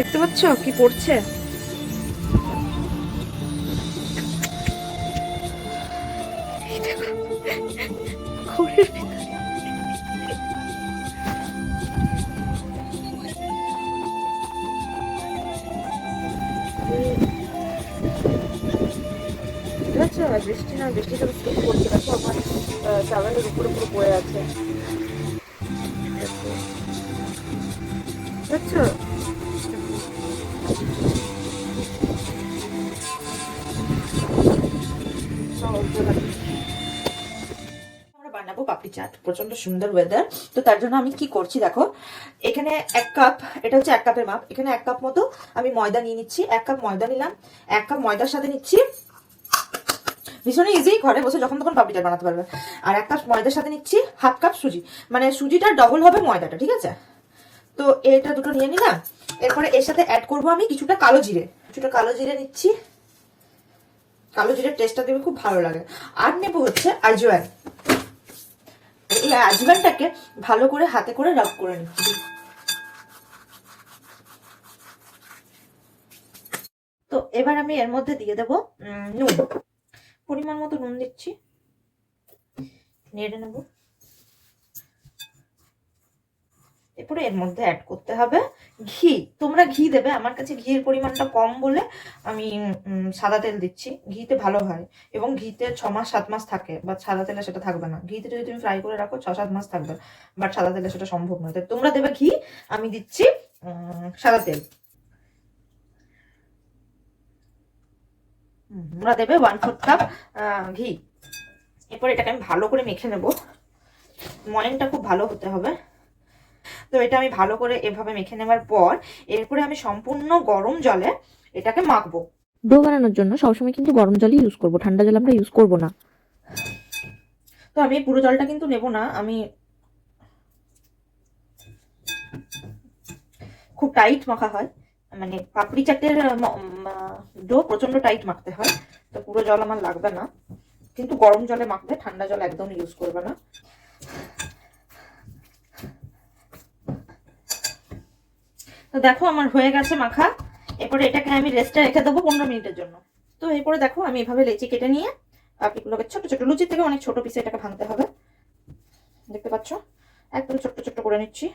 দেখতে পাচ্ছ? কি? আর বৃষ্টি না, বৃষ্টি তো স্টপ করছে, দেখো আমার চাওয়ালের উপরে পুরো পড়ে আছে। দেখছ বানাবো পাপড়ি চাট। প্রচণ্ড সুন্দর ওয়েদার তো তার জন্য আমি কি করছি দেখো? এখানে এক কাপ এটা হচ্ছে এক কাপের মাপ। এখানে এক কাপ মতো আমি ময়দা নিয়ে নিচ্ছি। এক কাপ ময়দা নিলাম। এক কাপ ময়দার সাথে নিচ্ছি। ভীষণই ইজি ঘরে বসে যখন তখন পাপড়ি চাট বানাতে পারবে। আর এক কাপ ময়দার সাথে নিচ্ছি হাফ কাপ সুজি। মানে সুজিটা ডবল হবে ময়দাটা, ঠিক আছে? তো এটা দুটো নিয়ে নিলাম। এরপরে এর সাথে অ্যাড করব আমি কিছুটা কালো জিরে। কিছুটা কালো জিরে নিচ্ছি। কালো জিরের টেস্টটা দেবে খুব ভালো লাগে। আর নেব হচ্ছে আজওয়ান এই আজওয়ানটাকে ভালো করে হাতে করে রাব করে নিচ্ছি। তো এবার আমি এর মধ্যে দিয়ে দেব নুন। পরিমাণ মতো নুন দিচ্ছি। নেড়ে নেব। এরপরে এর মধ্যে অ্যাড করতে হবে ঘি। তোমরা ঘি দেবে, আমার কাছে ঘিয়ের পরিমাণটা কম বলে আমি সাদা তেল দিচ্ছি। ঘিতে ভালো হয় এবং ঘিতে ছ মাস, সাত মাস থাকে বা সাদা তেলে সেটা থাকবে না। ঘিতে যদি তুমি ফ্রাই করে রাখো, ছ, সাত মাস থাকবে বাট সাদা তেলে সেটা সম্ভব নয়। তোমরা দেবে ঘি, আমি দিচ্ছি সাদা তেল। তোমরা দেবে ওয়ান ফোর্থ কাপ ঘি। এরপর এটাকে আমি ভালো করে মেখে নেব। ময়নটা খুব ভালো হতে হবে। তো এটা আমি ভালো করে এভাবে মেখে নেওয়ার পর এরপরে আমি সম্পূর্ণ গরম জলে এটাকে মাখবো। ডো বানানোর জন্য সবসময় কিন্তু গরম জলই ইউজ করব ঠান্ডা জল আমরা ইউজ করব না। তো আমি পুরো জলটা কিন্তু নেব না আমি খুব টাইট মাখা হয় মানে পাপড়ি চাটের ডো প্রচণ্ড টাইট মাখতে হয় তো পুরো জল আমার লাগবে না। কিন্তু গরম জলে মাখবে ঠান্ডা জল একদম ইউজ করবে না। তো দেখো আমার হয়ে গেছে মাখা। এরপরে এটাকে আমি রেস্টে রেখে দেবো পনেরো মিনিটের জন্য। তো এরপরে দেখো আমি এভাবে লেচি কেটে নিয়ে পাপড়িগুলোকে ছোট ছোট লুচি থেকে অনেক ছোট পিসে এটাকে ভাঙতে হবে। দেখতে পাচ্ছ? একদম ছোট্ট ছোট্ট করে নিচ্ছি।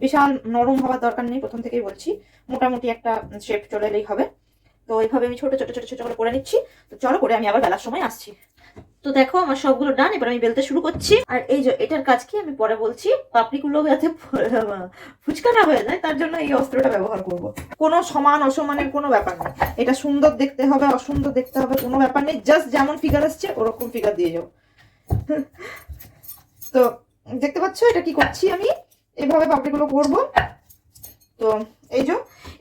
বিশাল নরম হওয়ার দরকার নেই, প্রথম থেকেই বলছি। মোটামুটি একটা শেপ চলে এলেই হবে। তো এইভাবে আমি ছোট ছোট ছোট ছোট করে করে নিচ্ছি। তো চলো করে আমি আবার বেলার সময় আসছি। তো দেখো, আমার সবগুলো ডান এবার আমি বেলতে শুরু করছি। আর এই যে, এটার কাজ কি? আমি পরে বলছি, পাপড়িগুলো যাতে ফুচকা না হয়ে যায়, তার জন্য এই অস্ত্রটা ব্যবহার করব। কোনো সমান অসমানের কোনো ব্যাপার নেই। এটা সুন্দর দেখতে হবে, অসুন্দর দেখতে হবে, কোনো ব্যাপার নেই। জাস্ট যেমন ফিগার আসছে, ওরকম ফিগার দিয়ে যাও। তো দেখতে পাচ্ছ, এটা কি করছি আমি? এইভাবে পাপড়িগুলো করব। তো এই যে,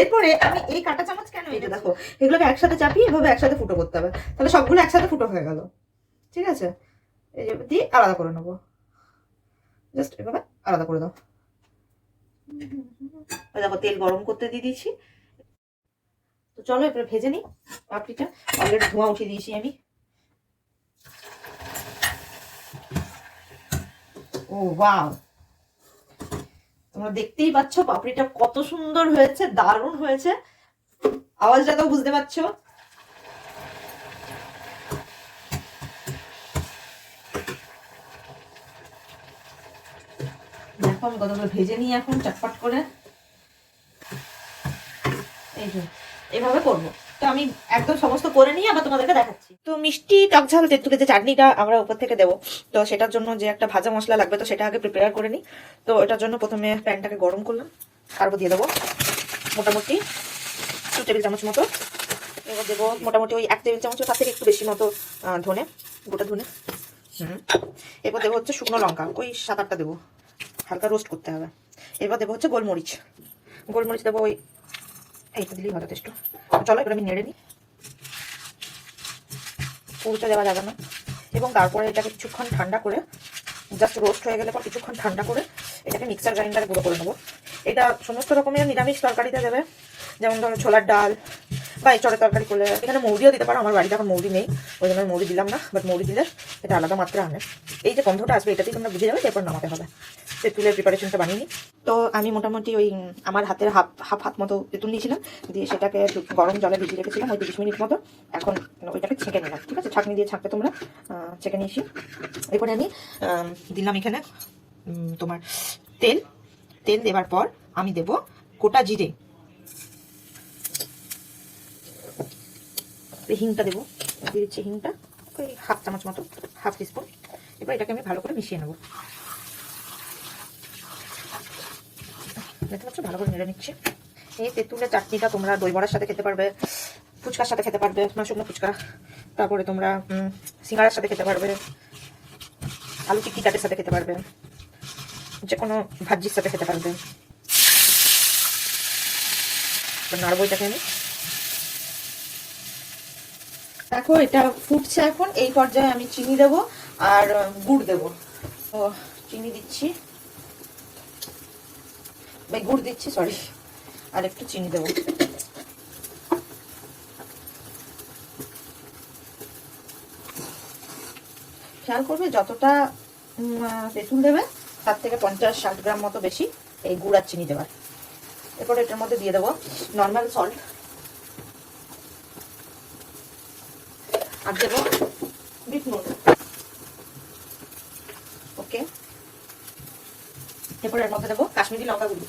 এরপরে আমি এই কাঁটা চামচ কেন যে দেখো, এগুলোকে একসাথে চাপিয়ে এভাবে একসাথে ফুটো করতে হবে। তাহলে সবগুলো একসাথে ফুটো হয়ে গেল। ঠিক আছে? এই যে দিয়ে আলাদা করে নেব। জাস্ট এভাবে আলাদা করে দাও। দেখো, তেল গরম করতে দিয়ে দিয়েছি। তো চলো এবারে ভেজে নিই পাপড়িটা। অলরেডি ধোঁয়া উঠিয়ে দিয়েছি আমি। ও, ওয়াও। তোমরা দেখতেই পাচ্ছ, পাপড়িটা কত সুন্দর হয়েছে, দারুণ হয়েছে। আওয়াজটা তো বুঝতে পারছ? দেখো, আমি কতগুলো ভেজে নিই এখন, চটপট করে। এই যে এইভাবে করব। তো আমি একদম সমস্ত করে নিয়ে আবার তোমাদেরকে দেখাচ্ছি। তো মিষ্টি টক ঝাল তেঁতুকে যে চাটনিটা আমরা উপর থেকে দেবো, তো সেটার জন্য যে একটা ভাজা মশলা লাগবে, তো সেটা আগে প্রিপেয়ার করে নিই। তো এটার জন্য প্রথমে প্যানটাকে গরম করলাম, তারপর দিয়ে দেবো মোটামুটি দু টেবিল চামচ মতো। এবার দেবো মোটামুটি ওই এক টেবিল চামচ তার থেকে একটু বেশি মতো ধনে, গোটা ধনে। হুম। এরপর দেবো হচ্ছে শুকনো লঙ্কা, ওই সাত আটটা দেবো। হালকা রোস্ট করতে হবে। এবার দেবো হচ্ছে গোলমরিচ। গোলমরিচ দেবো ওই এইটা দিলেই যথেষ্ট চলো, এবার আমি নেড়ে নিই। পুরোটা দেওয়া যাবে না। এবং তারপরে এটাকে কিছুক্ষণ ঠান্ডা করে জাস্ট রোস্ট হয়ে গেলে পর কিছুক্ষণ ঠান্ডা করে এটাকে মিক্সার গ্রাইন্ডারে গুঁড়ো করে নেব। এটা সমস্ত রকমের নিরামিষ তরকারিতে দেবে। যেমন ধরো ছোলার ডাল বা চড়ে তরকারি করলে এখানে মৌরিও দিতে পারো, আমার বাড়িতে এখন মৌরি নেই, ওই জন্য মৌরি দিলাম না বাট মৌরি দিলে এটা আলাদা মাত্রা আনে। এই যে গন্ধটা আসবে এটাতেই তোমরা বুঝে যাবে, এরপর নামাতে হবে। তেঁতুলের প্রিপারেশনটা বানিয়ে নিই। তো আমি মোটামুটি ওই, আমার হাতের হাফ হাফ হাত মতো তেঁতুল নিয়েছিলাম, দিয়ে সেটাকে গরম জলে ভিজিয়ে রেখেছিলাম, ওই তিরিশ মিনিট মতো। এখন ওইটাকে ছেঁকে নিলাম, ঠিক আছে? ছাঁকনি দিয়ে ছাঁকতে তোমরা ছেঁকে নিয়েছি। এরপরে আমি দিলাম এখানে তোমার তেল। তেল দেওয়ার পর আমি দেব গোটা জিরে। হিংটা দেবো। দিয়ে দিচ্ছি হিংটা, ওই হাফ চামচ মতো হাফ টিস্পুন এবার এটাকে আমি ভালো করে মিশিয়ে নেব। দেখতে পাচ্ছ? ভালো করে নেড়ে নিচ্ছি। এই তেঁতুলের চাটনিটা তোমরা দই বড়ার সাথে খেতে পারবে, ফুচকার সাথে খেতে পারবে মানে শুকনো ফুচকা। তারপরে তোমরা সিঙ্গারার সাথে খেতে পারবে, আলু টিক্কি চাটের সাথে খেতে পারবে যে কোনো ভাজির সাথে খেতে পারবে। এবার নাড়বো এটাকে আমি। দেখো, এটা ফুটছে এখন। এই পর্যায়ে আমি চিনি দেব আর গুড় দেব। ও, চিনি দিচ্ছি। বা, গুড় দিচ্ছি সরি আর একটু চিনি দেবো। খেয়াল করবে, যতটা তেঁতুল দেবে, তার থেকে পঞ্চাশ, ষাট গ্রাম মতো বেশি এই গুড় আর চিনি দেওয়ার এরপরে এটার মধ্যে দিয়ে দেবো নর্মাল সল্ট দেবো। বিট নুন ওকে এরপরে এর মধ্যে দেবো কাশ্মীরি লঙ্কা গুঁড়ো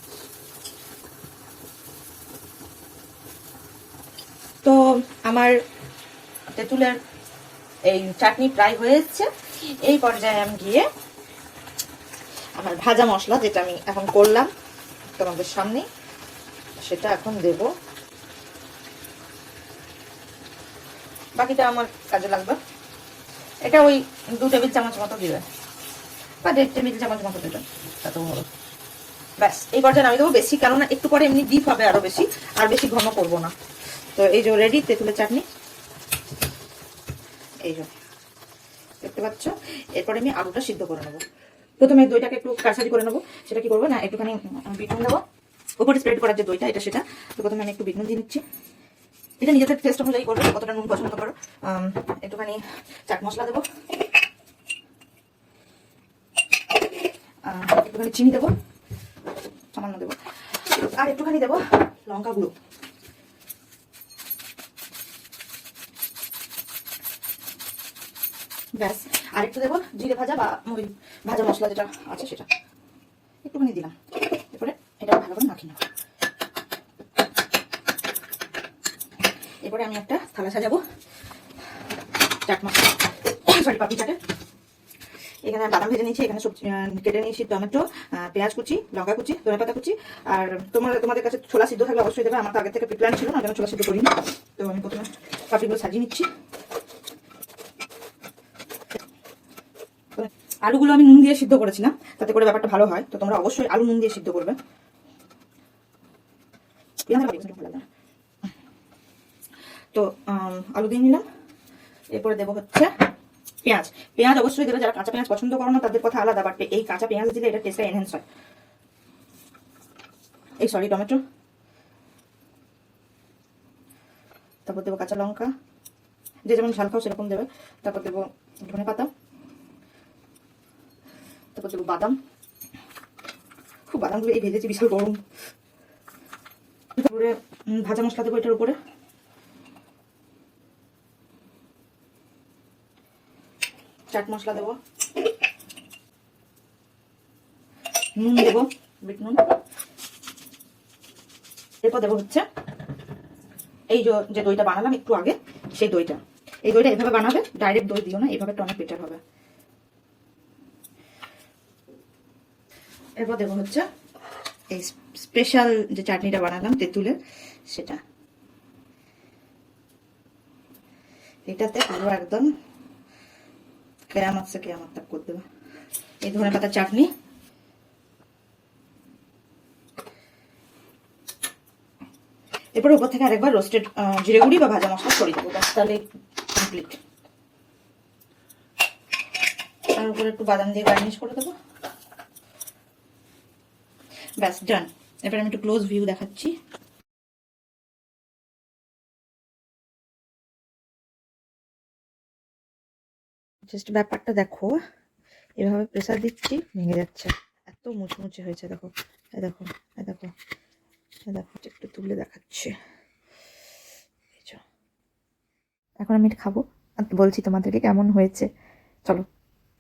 তো আমার তেঁতুলের এই চাটনি প্রায় হয়ে এসছে। এই পর্যায়ে আমি গিয়ে আমার ভাজা মশলা যেটা আমি এখন করলাম তোমাদের সামনে সেটা এখন দেব। বাকিটা আমার কাজে লাগবে। এটা ওই দু টেবিল চামচ মতো দিবে। বা দেড় টেবিল চামচ মতো দেবে। এত বড় ব্যাস, এই পর্যায়ে আমি দেবো বেশি, কেননা একটু পরে এমনি ডিপ হবে আরও বেশি, আর বেশি ঘন করব না। তো এই যে রেডি তেঁতুলের চাটনি। এই যে, দেখতে পাচ্ছ? এরপরে আমি আলুটা সিদ্ধ করে নেব। প্রথমে দইটাকে একটু কারসাজি করে নেব। সেটা কি করব না, একটুখানি বিটনুন দেবো। উপরে স্প্রেড করার যে দইটা, এটা সেটা। তো প্রথমে আমি একটু বিটনুন দিয়ে নিচ্ছি। এটা নিজেদের টেস্ট অনুযায়ী করবে, কতটা নুন পছন্দ করো। একটুখানি চাট মশলা দেবো। একটুখানি চিনি দেবো, সামান্য দেবো। আর একটুখানি দেবো লঙ্কা গুঁড়ো। ব্যাস, আর একটু দেবো জিরে ভাজা বা ওই ভাজা মশলা যেটা আছে সেটা। একটুখানি দিলাম। এরপরে এটা ভালো করে মাখিয়ে নেব। এরপরে আমি একটা থালা সাজাবো। চাট মশলা। সরি পাপড়ি চাটে। এখানে বাদাম ভেজে নিয়েছি, এখানে সবজি কেটে নিয়েছি টমেটো পেঁয়াজ কুচি, লঙ্কা কুচি, ধনে পাতা কুচি। আর তোমার, তোমাদের কাছে ছোলা সিদ্ধ থাকলে অবশ্যই দেবে, আমার তো আগে থেকে প্রিপ্ল্যান ছিল, না যেন ছোলা সিদ্ধ করিনি। তো আমি প্রথমে পাপড়িগুলো সাজিয়ে নিচ্ছি। আলুগুলো আমি নুন দিয়ে সিদ্ধ করেছিলাম তাতে করে ব্যাপারটা ভালো হয়। তো তোমরা অবশ্যই আলু নুন দিয়ে সিদ্ধ করবে পেঁয়াজ আর বেগুন ভালো লাগে না। তো আলু দিয়ে নিলাম। এরপরে দেবো হচ্ছে পেঁয়াজ। পেঁয়াজ অবশ্যই দেবে যারা কাঁচা পেঁয়াজ পছন্দ করো না, তাদের কথা আলাদা বাট এই কাঁচা পেঁয়াজ দিলে এটা টেস্টটা এনহেন্স হয়। এই সরি টমেটো। তারপর দেবো কাঁচা লঙ্কা। যে যেমন ঝাল খাও সেরকম দেবে। তারপর দেবো ধনে পাতা। তারপর দেবো বাদাম। খুব বাদামগুলো এই ভেজেছি, বিশাল গরম। তারপরে ভাজা মশলা দেবো এটার উপরে। চাট মশলা দেবো। নুন দেবো, বিট নুন। এরপর দেবো হচ্ছে এই যে দইটা বানালাম একটু আগে, সেই দইটা। এই দইটা এভাবে বানাবে ডাইরেক্ট দই দিও না, এভাবে একটু অনেক বেটার হবে। এরপর দেবো হচ্ছে এই স্পেশাল যে চাটনিটা বানালাম তেঁতুলের, সেটা। এটাতে পুরো একদম কেয়ামত সে কেয়ামত তাক করে দেবে এই ধনে পাতার চাটনি। এরপর উপর থেকে আরেকবার রোস্টেড জিরে গুঁড়ি বা ভাজা মশলা ছড়িয়ে দেবো। ব্যাস, তাহলে কমপ্লিট তার উপরে একটু বাদাম দিয়ে গার্নিশ করে দেবো। ব্যাস ডান এবার আমি একটু ক্লোজ ভিউ দেখাচ্ছি। জাস্ট ব্যাপারটা দেখো। এভাবে প্রেসার দিচ্ছি, ভেঙে যাচ্ছে। এত মুচমুচে হয়েছে, দেখো। হ্যাঁ দেখো হ্যাঁ দেখো হ্যাঁ দেখো একটু তুলে দেখাচ্ছে। এখন আমি খাব। বলছি তোমাদেরকে কেমন হয়েছে। চলো,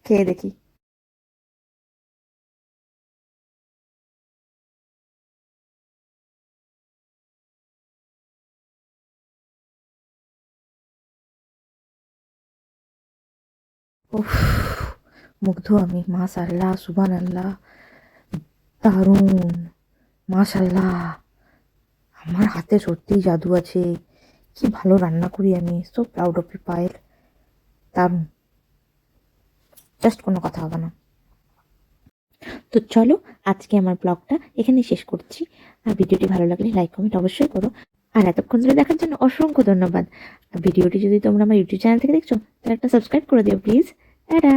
খেয়ে দেখি। মুগ্ধ আমি মাশাল্লাহ সুবান আল্লাহ দারুণ মাশাল্লাহ আমার হাতে সত্যিই জাদু আছে। কি ভালো রান্না করি আমি সো প্রাউড অফ ইউ দারুণ। জাস্ট কোনো কথা হবে না। তো চলো, আজকে আমার ব্লগটা এখানে শেষ করছি। আর ভিডিওটি ভালো লাগলে লাইক কমেন্ট অবশ্যই করো। আর এতক্ষণ ধরে দেখার জন্য অসংখ্য ধন্যবাদ। ভিডিওটি যদি তোমরা আমার ইউটিউব চ্যানেল থেকে দেখছ, তাহলে একটা সাবস্ক্রাইব করে দিও প্লিজ টাটা!